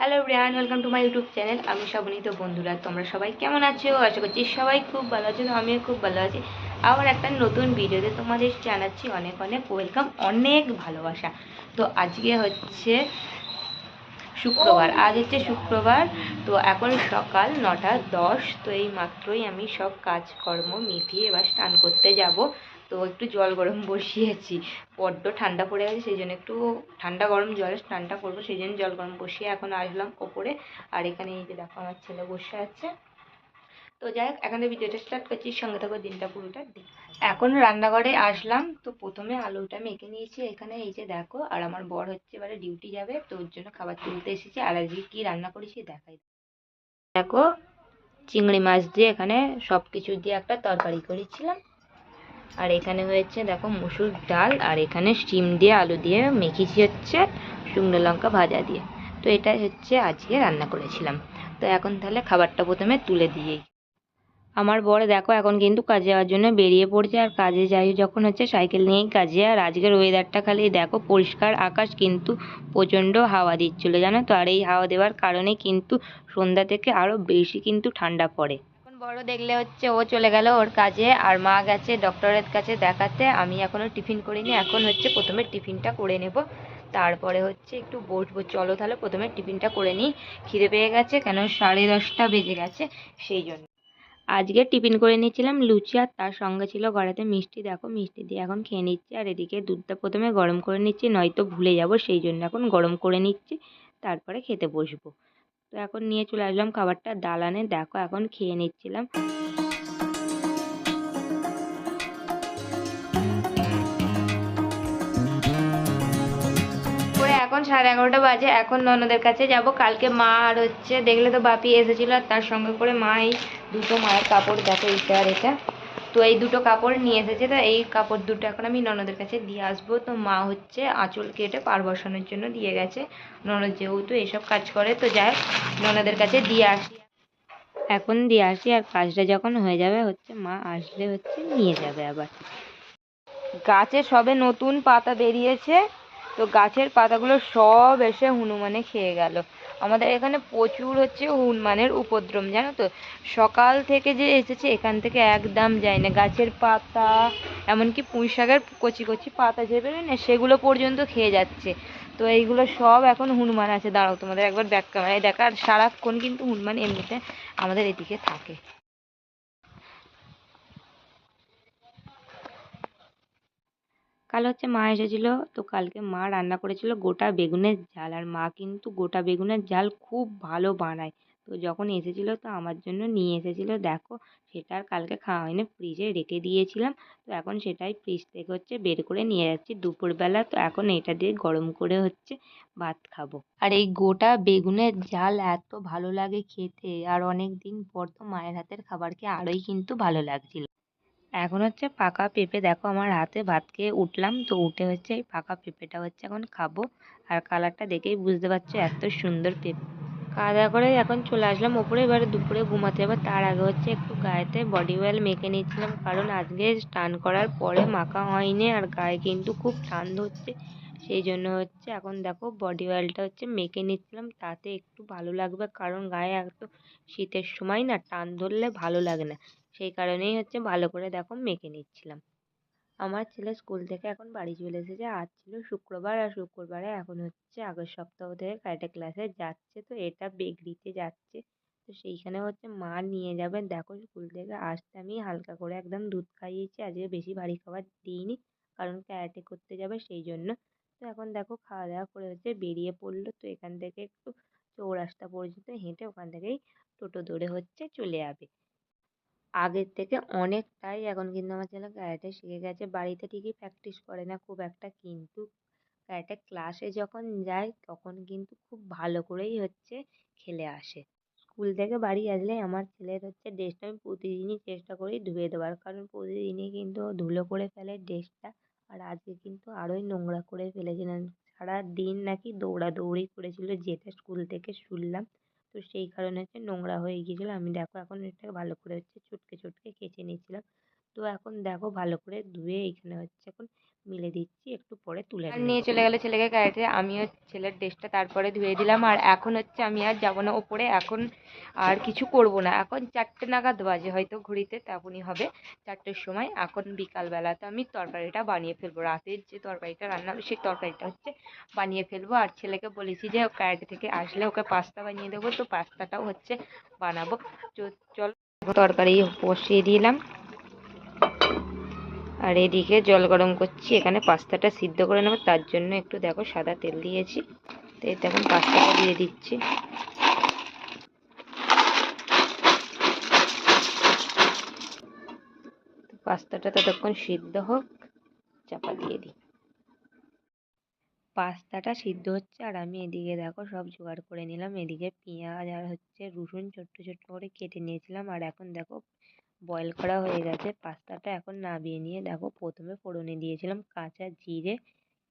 Hello Brian welcome to my YouTube channel আমি শ্রাবণী তো বন্ধুরা, তোমরা সবাই কেমন আছো? আশা করছি সবাই খুব ভালো আছো আমিও খুব ভালো আছি। আবার একটা নতুন ভিডিওতে তোমাদের জানাচ্ছি অনেক অনেক ওয়েলকাম অনেক ভালোবাসা। তো আজকে হচ্ছে শুক্রবার, আজ হচ্ছে শুক্রবার, তো এখন সকাল নটা দশ, তো এই মাত্রই আমি সব কাজকর্ম মিটিয়ে এবার স্নান করতে যাব। তো একটু জল গরম বসিয়েছি। বড্ড ঠান্ডা পড়ে গেছে, সেই জন্য একটু ঠান্ডা গরম জলে স্নানটা করব, সেই জন্য জল গরম বসিয়ে এখন আসলাম ওপরে। আর এখানে এই যে দেখো আমার ছেলে বসে আছে। তো যাই হোক, এখানে ভিডিওটা স্টার্ট করছি, সঙ্গে থাকো দিনটা পুরোটা এখন রান্নাঘরে আসলাম, তো প্রথমে আলুটা মেখে নিয়েছি এখানে, এই যে দেখো, আর আমার বর হচ্ছে এবারে ডিউটি যাবে, তো ওর জন্য খাবার তুলতে এসেছি, আর আজকে কী রান্না করেছি দেখাই। দেখো, চিংড়ি মাছ দিয়ে এখানে সব কিছু দিয়ে একটা তরকারি করেছিলাম। আর এখানে হয়েছে, দেখো মুসুর ডাল, আর এখানে স্টিম দিয়ে আলু দিয়ে মেখেছি হচ্ছে শুকনো লঙ্কা ভাজা দিয়ে। তো এটাই হচ্ছে আজকে রান্না করেছিলাম। তো এখন তাহলে খাবারটা প্রথমে তুলে দিয়েই আমার বর দেখো এখন কিন্তু কাজে যাওয়ার জন্য বেরিয়ে পড়ছে, আর কাজে যাই যখন হচ্ছে সাইকেল নিয়েই কাজে, আর আজকের ওয়েদারটা খালি দেখো পরিষ্কার আকাশ কিন্তু প্রচণ্ড হাওয়া দিচ্ছিল, জানো তো? আর এই হাওয়া দেওয়ার কারণে কিন্তু সন্ধ্যা থেকে আরও বেশি কিন্তু ঠান্ডা পড়ে। বড় দেখলে হচ্ছে ও চলে গেল ওর কাজে, আর মা গেছে ডক্টরের কাছে দেখাতে। আমি এখনও টিফিন করিনি, এখন হচ্ছে প্রথমে টিফিনটা করে নেব। তারপরে হচ্ছে একটু বসবো। চলো তাহলে প্রথমে টিফিনটা করে নিই। খিদে পেয়ে গেছে কেন? সাড়ে দশটা বেজে গেছে, সেই জন্য। আজকে টিফিন করে নিয়েছিলাম লুচি, আর তার সঙ্গে ছিল ঘরেতে মিষ্টি। দেখো, মিষ্টি দিয়ে এখন খেয়ে নিচ্ছি। আর এদিকে দুধটা প্রথমে গরম করে নিচ্ছি, নয়তো ভুলে যাব, সেই জন্য এখন গরম করে নিচ্ছি। তারপরে খেতে বসবো। তো এখন নিয়ে চলে আসলাম খাবারটা। দালানে দেখো, এখন খেয়ে নিচ্ছিলাম। এখন সাড়ে এগারোটা বাজে, এখন ননদের কাছে যাব। কালকে মা আর হচ্ছে, দেখলে তো বাপি এসেছিল আর তার সঙ্গে করে মা এই দুটো মায়ের কাপড় দেখো এটা আর এটা। তো এই দুটো কাপড় নিয়ে এসেছে। তো এই কাপড় দুটো এখন আমি ননদের কাছে দিয়ে আসব। তো মা হচ্ছে আঁচল কেটে পার বসানোর জন্য দিয়ে গেছে। ননদ যেহেতু এইসব কাজ করে, তো যাই ননদের কাছে দিয়ে আসি। এখন দিয়ে আসি আর কাজটা যখন হয়ে যাবে হচ্ছে মা আসলে হচ্ছে নিয়ে যাবে আবার। গাছে সবে নতুন পাতা বেরিয়েছে। তো গাছের পাতাগুলো সব এসে হনুমানে খেয়ে গেল। আমাদের এখানে প্রচুর হচ্ছে হনুমানের উপদ্রব, জানো তো? সকাল থেকে যে এসেছে, এখান থেকে একদম যায় না। গাছের পাতা, এমনকি পুঁই শাকের কচি কচি পাতা যে বেরোয় না, সেগুলো পর্যন্ত খেয়ে যাচ্ছে। তো এইগুলো সব এখন হনুমান আছে। দাঁড়াও তোমাদের একবার ব্যাক ক্যামেরায় দেখা আর সারাক্ষণ কিন্তু হনুমান এমনিতে আমাদের এদিকে থাকে। কাল হচ্ছে মা এসেছিল, তো কালকে মা রান্না করেছিল গোটা বেগুনের ঝাল। আর মা কিন্তু গোটা বেগুনের ঝাল খুব ভালো বানায়। তো যখন এসেছিল তো আমার জন্য নিয়ে এসেছিল, দেখো সেটা আর কালকে খাওয়া হয়নি ফ্রিজে রেখে দিয়েছিলাম। তো এখন সেটাই ফ্রিজ থেকে হচ্ছে বের করে নিয়ে যাচ্ছি দুপুরবেলা। তো এখন এটা দিয়ে গরম করে হচ্ছে ভাত খাব। আর এই গোটা বেগুনের ঝাল এত ভালো লাগে খেতে, আর অনেক দিন পর তো মায়ের হাতের খাবার খেয়ে আরোই কিন্তু ভালো লাগছিল। এখন হচ্ছে পাকা পেঁপে, দেখো আমার হাতে ভাত খেয়ে উঠলাম, তো উঠে হচ্ছে এই পাকা পেঁপেটা হচ্ছে এখন খাব। আর কালারটা দেখেই বুঝতে পারছ এত সুন্দর পেঁপে। খাওয়া দাওয়া করে এখন চলে আসলাম ওপরে, এবার দুপুরে ঘুমাতে যাব তার আগে হচ্ছে একটু গায়েতে বডি অয়েল মেখে নিয়েছিলাম, কারণ আজকে স্নান করার পরে মাখা হয়নি আর গায়ে কিন্তু খুব টান ধরছে সেই জন্য হচ্ছে এখন দেখো বডি অয়েলটা হচ্ছে মেখে নিচ্ছিলাম। তাতে একটু ভালো লাগবে কারণ গায়ে এত শীতের সময় না টান ধরলে ভালো লাগে না। সেই কারণেই হচ্ছে ভালো করে দেখো মেখে নিচ্ছিলাম। আমার ছেলে স্কুল থেকে এখন বাড়ি চলে এসেছে। আজ ছিল শুক্রবার আর শুক্রবারে এখন হচ্ছে আগের সপ্তাহ থেকে কারাটে ক্লাসে যাচ্ছে। তো এটা বেগরিতে যাচ্ছে। তো সেইখানে হচ্ছে মা নিয়ে যাবে। দেখো স্কুল থেকে আসতে আমি হালকা করে একদম দুধ খাইয়েছি। আজকে বেশি ভারী খাবার দিইনি। কারণ ক্যারাটে করতে যাবে সেই জন্য। তো এখন দেখো খাওয়া দাওয়া করে হচ্ছে বেরিয়ে পড়ল। তো এখান থেকে একটু চৌরাস্তা পর্যন্ত হেঁটে ওখান থেকেই টোটো ধরে হচ্ছে চলে যাবে। আগের থেকে অনেকটাই এখন কিন্তু আমার ছেলে ক্যারাটে শিখে গেছে। বাড়িতে ঠিকই প্র্যাকটিস করে না খুব একটা, কিন্তু ক্যারাটে ক্লাসে যখন যায় তখন কিন্তু খুব ভালো করেই হচ্ছে খেলে আসে। স্কুল থেকে বাড়ি আসলে আমার ছেলের হচ্ছে ড্রেসটা আমি প্রতিদিনই চেষ্টা করি ধুয়ে দেওয়ার। কারণ প্রতিদিনই কিন্তু ধুলো করে ফেলে ড্রেসটা আর আজকে কিন্তু আরোই নোংরা করে ফেলেছিলেন। সারাদিন নাকি দৌড়াদৌড়ি করেছিল যেটা স্কুল থেকে শুনলাম। তো সেই কারণে হচ্ছে নোংরা হয়ে গিয়েছিল। আমি দেখো এখন এটাকে ভালো করে হচ্ছে চটকে চটকে কেচে নিয়েছিলাম। তো এখন দেখো ভালো করে ধুয়ে এখানে হচ্ছে এখন মিলে দিচ্ছি একটু পরে তুলে আর নিয়ে চলে গেলো ছেলেকে ক্যারেটে আমিও ছেলের ড্রেসটা তারপরে ধুয়ে দিলাম। আর এখন হচ্ছে আমি আর যাব না ওপরে। এখন আর কিছু করব না। এখন চারটে নাগাদ বাজে। হয়তো ঘড়িতে তেমনই হবে চারটের সময়। এখন বিকালবেলা। তো আমি তরকারিটা বানিয়ে ফেলব। রাতের যে তরকারিটা রান্না হবে সেই তরকারিটা হচ্ছে বানিয়ে ফেলব। আর ছেলেকে বলেছি যে ক্যারেটে থেকে আসলে ওকে পাস্তা বানিয়ে দেবো। তো পাস্তাটাও হচ্ছে বানাবো। চল তরকারি বসিয়ে দিলাম। আর এদিকে জল গরম করছি। এখানে পাস্তাটা সিদ্ধ করে নেব, তার জন্য একটু দেখো সাদা তেল দিয়েছি। তো এতে এখন পাস্তাটা দিয়ে দিচ্ছি। পাস্তাটা ততক্ষণ সিদ্ধ হোক, চাপা দিয়ে দিই। পাস্তাটা সিদ্ধ হচ্ছে, আর আমি এদিকে দেখো সব জোগাড় করে নিলাম। এদিকে পেঁয়াজ আর হচ্ছে রসুন ছোট্ট ছোট্ট করে কেটে নিয়েছিলাম, আর এখন দেখো বয়েল করা হয়ে গেছে। পাস্তাটা এখন নামিয়ে নিয়ে দেখো, প্রথমে ফোড়নে দিয়েছিলাম কাঁচা জিরে,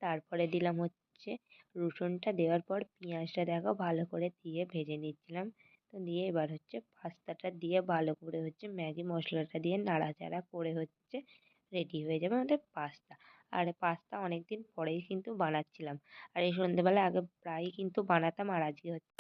তারপরে দিলাম হচ্ছে রসুনটা। দেওয়ার পর পেঁয়াজটা দেখো ভালো করে দিয়ে ভেজে নিচ্ছিলাম। তো দিয়ে এবার হচ্ছে পাস্তাটা দিয়ে ভালো করে হচ্ছে ম্যাগি মশলাটা দিয়ে নাড়াচাড়া করে হচ্ছে রেডি হয়ে যাবে আমাদের পাস্তা। আর পাস্তা অনেক দিন পরেই কিন্তু বানাচ্ছিলাম। আর এই সন্ধ্যেবেলা আগে প্রায়ই কিন্তু বানাতাম, আর আজকে হচ্ছে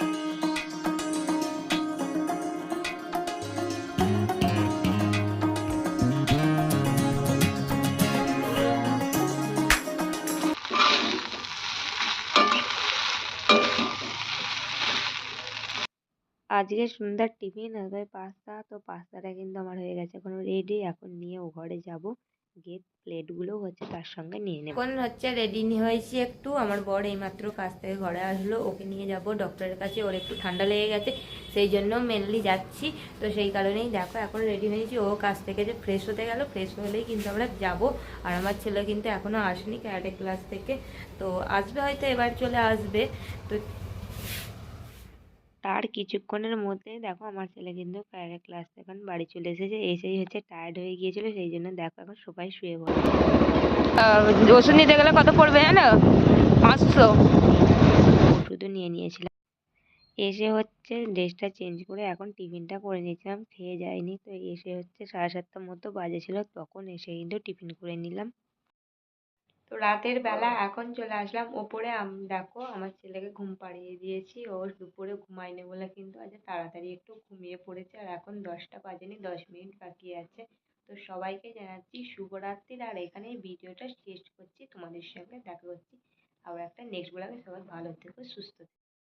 আজকে সন্ধ্যার টিফিন হবে পাস্তা। তো পাস্তাটা কিন্তু আমার হয়ে গেছে এখন রেডি এখন নিয়ে ও ঘরে যাব। গিয়ে প্লেটগুলো হচ্ছে তার সঙ্গে নিয়ে নেব। এখন হচ্ছে রেডি নিয়ে হয়েছি একটু। আমার বর এইমাত্র কাছ থেকে ঘরে আসলো। ওকে নিয়ে যাব। ডক্টরের কাছে। ওর একটু ঠান্ডা লেগে গেছে। সেই জন্য মেনলি যাচ্ছি। তো সেই কারণেই দেখো এখন রেডি হয়েছি। ও কাছ থেকে যে ফ্রেশ হতে গেল। ফ্রেশ হলেই কিন্তু আমরা যাব। আর আমার ছেলে কিন্তু এখনও আসেনি ক্যারাটে ক্লাস থেকে। তো আসবে হয়তো এবার চলে আসবে। তো তার কিছুক্ষণের মধ্যে দেখো আমার ছেলে কিন্তু ক্লাস এখন বাড়ি চলে এসেছে এসেই হচ্ছে টায়ার্ড হয়ে গিয়েছিল সেই জন্য দেখো এখন সবাই শুয়ে পড়েছে ওষুধ নিতে গেলে কত পড়বে জানো? পাঁচশো। ওষুধও নিয়ে নিয়েছিলাম। এসে হচ্ছে ড্রেসটা চেঞ্জ করে এখন টিফিনটা করে নিয়েছিলাম খেয়ে যায়নি তো এসে হচ্ছে সাড়ে সাতটার মতো বাজেছিল তখন এসে কিন্তু টিফিন করে নিলাম। তো রাতের বেলা এখন চলে আসলাম। ওপরে দেখো আমার ছেলেকে ঘুম পাড়িয়ে দিয়েছি। ও দুপুরে ঘুমায়নি বলে কিন্তু আজ তাড়াতাড়ি একটু ঘুমিয়ে পড়েছে। আর এখন দশটা বাজেনি দশ মিনিট বাকি আছে। তো সবাইকে জানাচ্ছি শুভরাত্রির। আর এখানে ভিডিওটা শেষ করছি। তোমাদের সঙ্গে দেখা করছি আবার একটা নেক্সট ব্লগে সবাই ভালো থেকো সুস্থ থেকো।